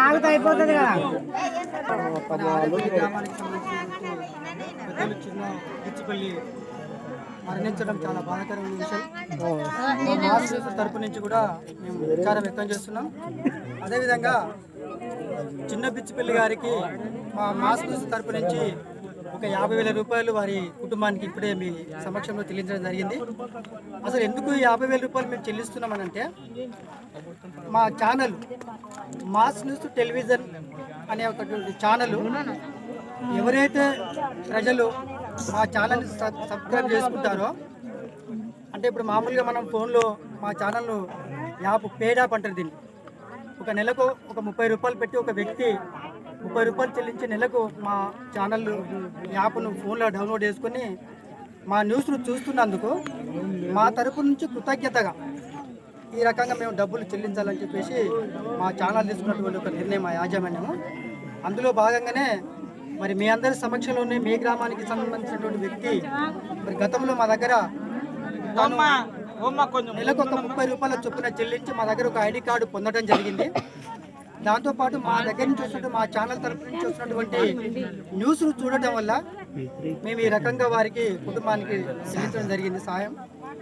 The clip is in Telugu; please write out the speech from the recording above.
ఆగితే అయిపోతుంది కదా పిచ్చిపల్లి మరణించడం చాలా బాధాకరమైన విషయం మాస్ తరపు నుంచి కూడా మేము విచారం వ్యక్తం చేస్తున్నాం అదేవిధంగా చిన్న పిచ్చిపల్లి గారికి మా మాస్ తరపు నుంచి ఒక యాభై వేల రూపాయలు వారి కుటుంబానికి ఇప్పుడే మీ సమక్షంలో చెల్లించడం జరిగింది. అసలు ఎందుకు యాభై వేల రూపాయలు మేము చెల్లిస్తున్నామనంటే మా ఛానల్ మాస్ న్యూస్ టెలివిజన్ అనే ఒకటువంటి ఛానల్ ఎవరైతే ప్రజలు మా ఛానల్ని సబ్స్క్రైబ్ చేసుకుంటారో అంటే ఇప్పుడు మామూలుగా మనం ఫోన్లో మా ఛానల్ను యాప్ పేడాప్ అంటారు దీన్ని. ఒక నెలకు ఒక ముప్పై రూపాయలు పెట్టి ఒక వ్యక్తి ముప్పై రూపాయలు చెల్లించి నెలకు మా ఛానల్ యాప్ను ఫోన్లో డౌన్లోడ్ చేసుకొని మా న్యూస్ను చూస్తున్నందుకు మా తరపు నుంచి కృతజ్ఞతగా ఈ రకంగా మేము డబ్బులు చెల్లించాలని చెప్పేసి మా ఛానల్ తీసుకున్నటువంటి ఒక నిర్ణయం మా యాజమాన్యము. అందులో భాగంగానే మరి మీ అందరి సమక్షంలోనే మీ గ్రామానికి సంబంధించినటువంటి వ్యక్తి మరి గతంలో మా దగ్గర నెలకు ఒక ముప్పై రూపాయల చొప్పున చెల్లించి మా దగ్గర ఒక ఐడి కార్డు పొందడం జరిగింది. దాంతోపాటు మా దగ్గర నుంచి వచ్చినట్టు మా ఛానల్ తరపు నుంచి వచ్చినటువంటి న్యూస్ను చూడటం వల్ల మేము ఈ రకంగా వారికి కుటుంబానికి చెల్లించడం జరిగింది. సాయం